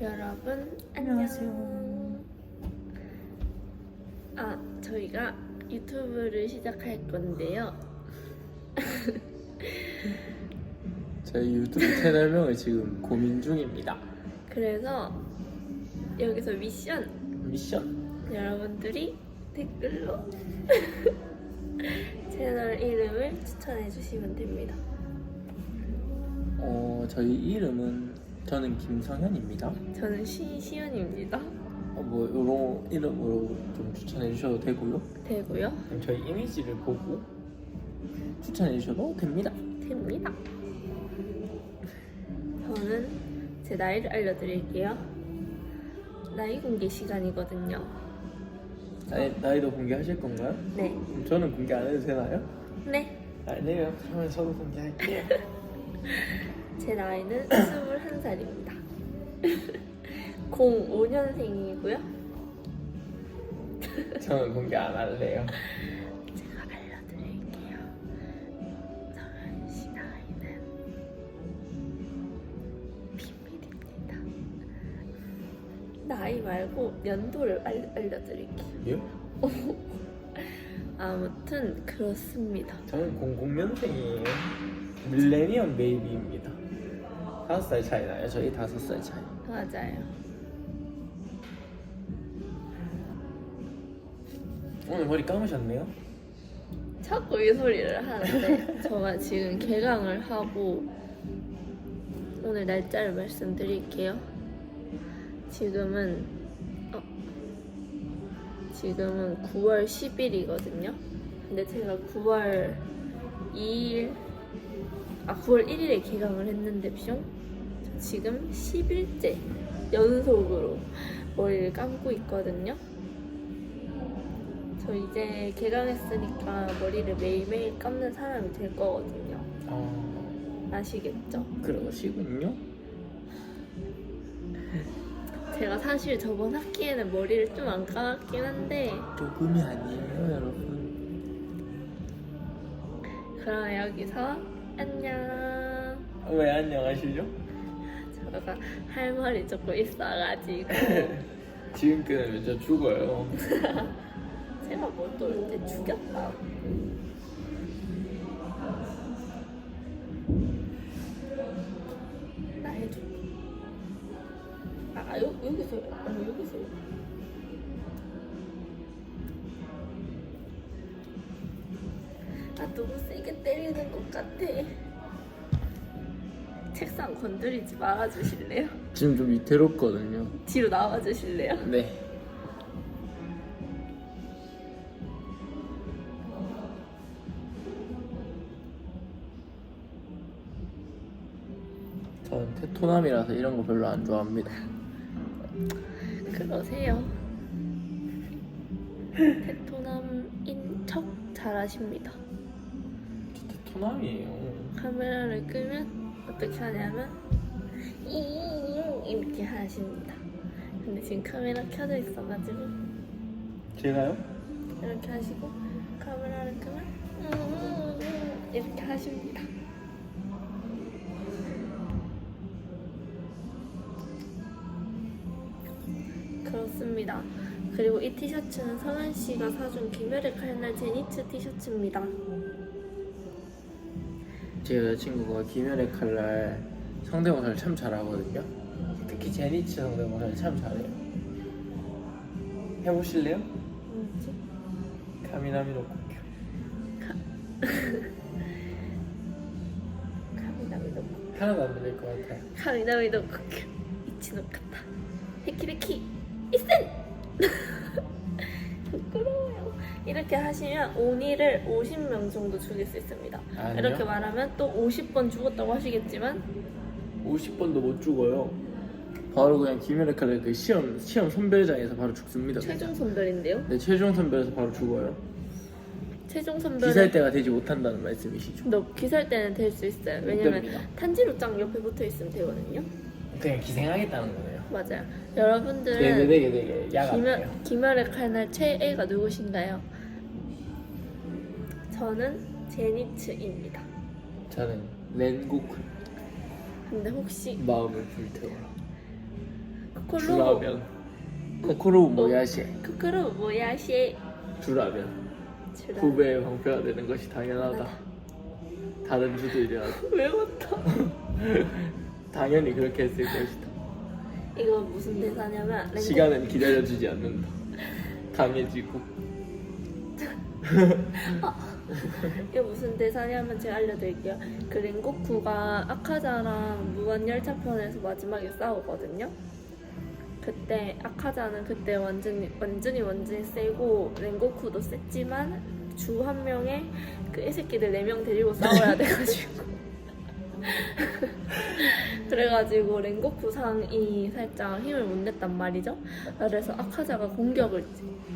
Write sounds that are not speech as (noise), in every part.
여러분 안녕하세요. 안녕. 아 저희가 유튜브를 시작할 건데요. (laughs) 저희 유튜브 채널명을 지금 고민 중입니다. 그래서 여기서 미션 미션 여러분들이 댓글로 (laughs) 채널 이름을 추천해 주시면 됩니다. 어 저희 이름은 저는 김성현입니다. 저는 신시연입니다. 어, 뭐 이런 이름으로 좀 추천해 주셔도 되고요. 되고요. 그럼 저희 이미지를 보고 추천해 주셔도 됩니다. 됩니다. 저는 제 나이를 알려드릴게요. 나이 공개 시간이거든요. 나이, 나이도 공개하실 건가요? 네. 그럼 저는 공개 안 해도 되나요? 네. 아니에요. 그러면 저도 공개할게요. (laughs) 제 나이는 21살입니다. 05년생이고요. (laughs) (laughs) 저는 공개 안 할래요. 제가 알려드릴게요. 성현 씨 나이는 비밀입니다. 나이 말고 연도를 알, 알려드릴게요. 예? (laughs) 아무튼 그렇습니다. 저는 00년생이에요. 밀레니엄 베이비입니다. 다섯 살 차이 나요. 저희 다섯 살 차이. 맞아요. 오늘 머리 감으셨네요? 자꾸 이 소리를 하는데 제가 지금 개강을 하고 오늘 날짜를 말씀드릴게요. 지금은 어, 지금은 9월 10일이거든요. 근데 제가 9월 2일 아 9월 1일에 개강을 했는데 뿅저 지금 10일째 연속으로 머리를 감고 있거든요. 저 이제 개강했으니까 머리를 매일매일 감는 사람이 될 거거든요. 아, 아시겠죠? 그러시군요. 제가 사실 저번 학기에는 머리를 좀 안 감았긴 한데 조금이 아니에요, 여러분. 그럼 여기서 안녕. 왜 안녕하시죠? 제가 할 말이 조금 있어가지고 지금 끊으면 저 죽어요. (laughs) 제가 뭘또 이제 죽였다. 나 해줘. 아 여, 여기서 어, 여기서. 아 너무 세게 때리는 것 같아. 책상 건드리지 말아주실래요? 지금 좀 위태롭거든요. 뒤로 나와주실래요? 네. 저는 테토남이라서 이런 거 별로 안 좋아합니다. 그러세요. 테토남인 척 잘하십니다. 저 테토남이에요. 카메라를 끄면 어떻게 하냐면 이잉 이렇게 하십니다. 근데 지금 카메라 켜져 있어가지고 제가요? 이렇게 하시고 카메라를 끄면 음, 이렇게 하십니다. 그렇습니다. 그리고 이 티셔츠는 성현 씨가 사준 김열의 칼날 제니츠 티셔츠입니다. 제 여자친구가 김연의 칼날 성대모사를 참 잘하거든요. 특히 제니치 성대모사를 참 잘해요. 해보실래요? 뭐지? 가미나미로 꼽혀. 카미나미도 하나도 안 들릴 것 같아요. 카미나미도 이치노 카타 헤키베키 이센 이렇게 하시면 오니를 50명 정도 죽일 수 있습니다 아니요. 이렇게 말하면 또 50번 죽었다고 하시겠지만 50번도 못 죽어요. 바로 그냥 칼날 그 시험 시험 선별장에서 바로 죽습니다. 최종 선별인데요 네 최종 선별에서 바로 죽어요. 최종 선별은 기살 때가 되지 못한다는 말씀이시죠? 너 기살 때는 될 수 있어요 왜냐면 됩니다. 탄지로장 옆에 붙어 있으면 되거든요 그냥 기생하겠다는 거예요. 맞아요 여러분들은 되게 되게 되게 야가 김열, 나요. 김열의 칼날 최애가 누구신가요? 저는 제니츠입니다. 저는 렌고쿠. 근데 혹시 마음을 불태워라. 코코로 주라면. 코코로 모야시 코코로 모야시 주라면. 주라 후배의 방패가 되는 것이 당연하다. 다른 주들이라도 외웠다 (laughs) 당연히 그렇게 했을 것이다. 이거 무슨 대사냐면 랭고 시간은 기다려주지 않는다. (laughs) 강해지고 (laughs) 이게 무슨 대사냐면 제가 알려드릴게요. 그 랭고쿠가 아카자랑 무한열차편에서 마지막에 싸우거든요. 그때 아카자는 그때 완전히 완전히 완전히 세고 랭고쿠도 셌지만 주 한 명에 그 애새끼들 네 명 데리고 싸워야 돼가지고 (laughs) 그래가지고 랭고쿠 상이 살짝 힘을 못 냈단 말이죠. 그래서 아카자가 공격을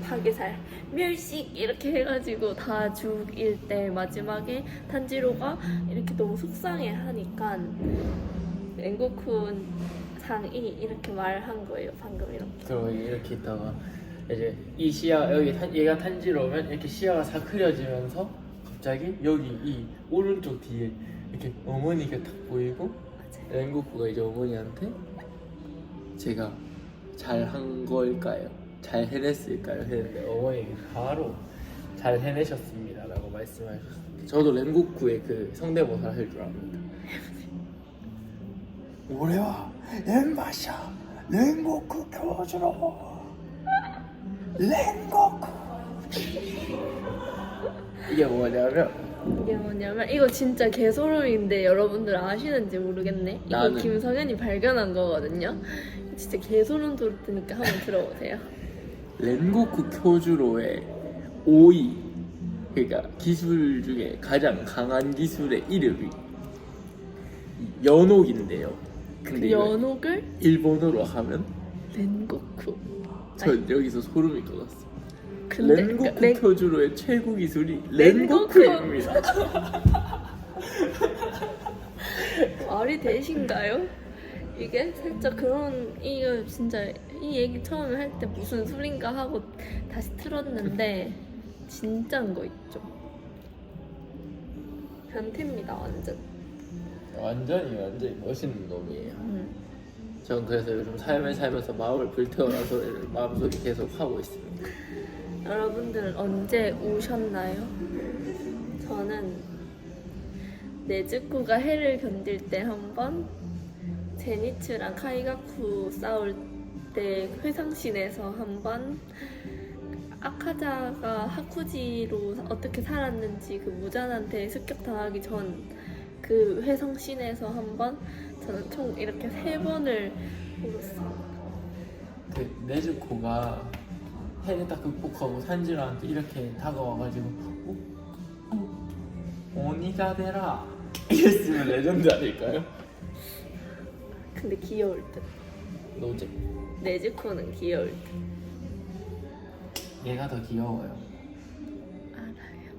파괴살 멸식 이렇게 해가지고 다 죽일 때 마지막에 탄지로가 이렇게 너무 속상해 하니까 랭고쿠 상이 이렇게 말한 거예요 방금 이렇게 그리고 이렇게 있다가 이제 이 시야 여기 탄, 얘가 탄지러우면 이렇게 시야가 싹 흐려지면서 갑자기 여기 이 오른쪽 뒤에 이렇게 어머니가 딱 보이고 랭고쿠가 이제 어머니한테 제가 잘 한 걸까요? 잘 해냈을까요? 했는데 어머니가 바로 잘 해내셨습니다 라고 말씀하셨습니다. 저도 랭고쿠의 그 성대모사 할줄 압니다. 올해와 엠바샤 랭고쿠 교주로 랭고쿠 이게 뭐냐면 이게 뭐냐면 이거 진짜 개소름인데 여러분들 아시는지 모르겠네 이거 나는. 김성현이 발견한 거거든요 진짜 개소름 돋으니까 한번 들어보세요 렌고쿠 쿄주로의 5위 그러니까 기술 중에 가장 강한 기술의 이름이 연옥인데요. 근데 그 연옥을 일본어로 하면 렌고쿠 전 여기서 소름이 돋았어. 근데 렌고쿠 그러니까 렌- 쿄주로의 최고 기술이 렌고쿠. 렌고쿠입니다. (laughs) 말이 되신가요? 이게 살짝 그런 이거 진짜 이 얘기 처음에 할 때 무슨 소린가 하고 다시 틀었는데 진짜인 거 있죠. 변태입니다 완전. 완전히 완전히 멋있는 놈이에요. 음. 전 그래서 요즘 삶을 살면서 마음을 소리를 마음속에 계속 하고 있습니다. 여러분들은 언제 우셨나요? 저는 네즈쿠가 해를 견딜 때 한 번, 제니츠랑 카이가쿠 싸울 때 회상신에서 한 번, 아카자가 하쿠지로 어떻게 살았는지 그 무잔한테 습격당하기 전 그 회상신에서 한 번, 저는 총 이렇게 세 번을 울었어요. 그 네즈코가 해를 딱 극복하고 산지로한테 이렇게 다가와가지고 어? 어? 오니가 되라 이랬으면 레전드 아닐까요? 근데 귀여울 듯. 노제 네즈코는 귀여울 듯. 얘가 더 귀여워요 알아요.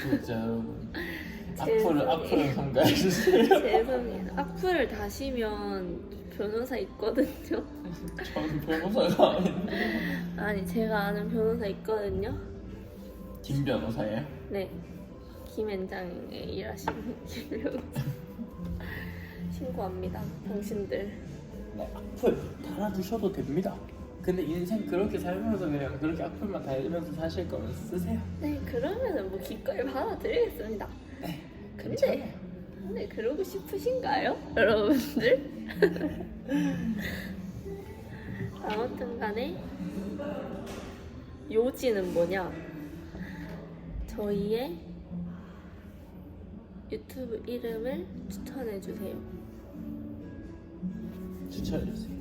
진짜 여러분 (laughs) 죄송해요. 악플을 악플을 (laughs) 삼가해주세요 죄송해요. 악플을 다시면 변호사 있거든요. (laughs) 저는 변호사가 아닌데 아니 제가 아는 변호사 있거든요. 김 변호사예요? 네, 김현장에 일하시는 (laughs) 김 변호사. 신고합니다. 당신들. 네 악플 달아주셔도 됩니다 근데 인생 그렇게 살면서 그냥 그렇게 악플만 달면서 사실 거면 쓰세요 네, 그러면은 뭐 기꺼이 받아드리겠습니다. 네 근데 괜찮아요. 근데 그러고 싶으신가요, 여러분들? (laughs) 아무튼 간에 요지는 뭐냐? 저희의 유튜브 이름을 추천해 주세요. 추천해주세요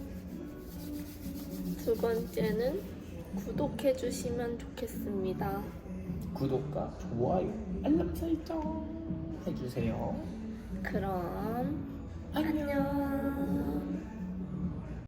두 번째는 구독해 주시면 좋겠습니다. 구독과 좋아요, 알람 설정 해주세요. 그럼 안녕.